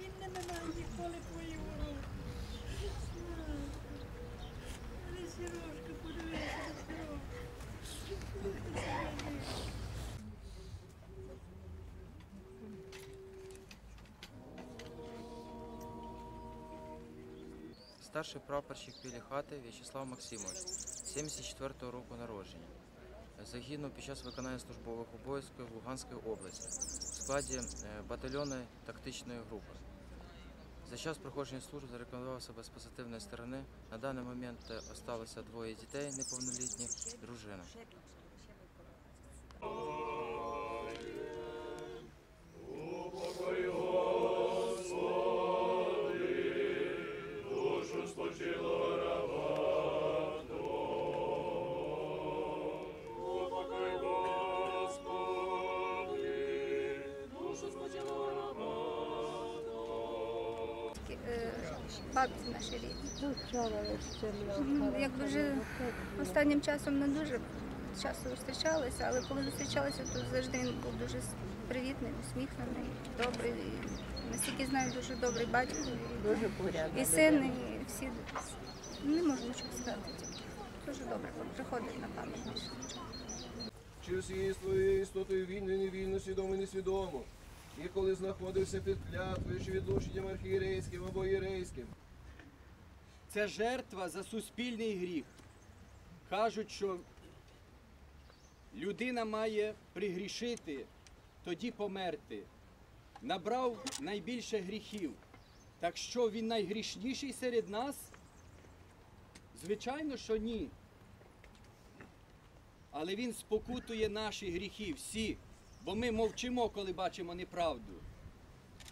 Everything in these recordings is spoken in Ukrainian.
Він не минає ніколи твої уроки. Але сірожка, подивися на сірожку. Старший прапорщик біля хати В'ячеслав Максимович, 74-го року народження. Загинув під час виконання службових обов'язків в Луганській області в складі батальйону батальйонної тактичної групи. За час проходження служби зарекомендував себе з позитивної сторони. На даний момент залишилося осталося двоє дітей неповнолітніх, дружина. Бабці наші рідні. Якби вже останнім часом не дуже часто зустрічалися, але коли зустрічалися, то завжди він був дуже привітний, усміхнений, добрий. І, Наскільки знаю, дуже добрий батько. Дуже порядно. І син, і всі не можу нічого сказати. Тільки дуже добре приходить на пам'ять. більше нічого. Чи своєю істотою вільно і невільно, свідомо і несвідомо. І коли знаходився під клятвою чи відлученням архієрейським або єрейським, Це жертва за суспільний гріх. Кажуть, що людина має пригрішити, тоді померти. Набрав найбільше гріхів. Так що він найгрішніший серед нас? Звичайно, що ні. Але він спокутує наші гріхи всі, бо ми мовчимо, коли бачимо неправду.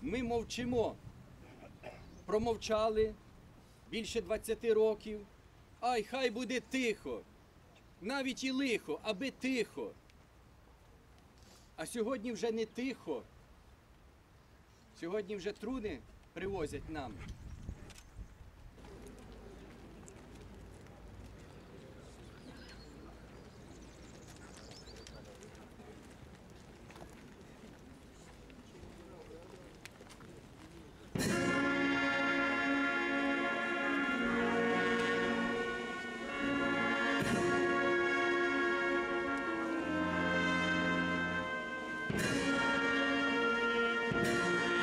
Ми мовчимо. Промовчали, більше 20 років. Ай, хай буде тихо. Навіть і лихо, аби тихо. А сьогодні вже не тихо. Сьогодні вже труни привозять нам. Thank you.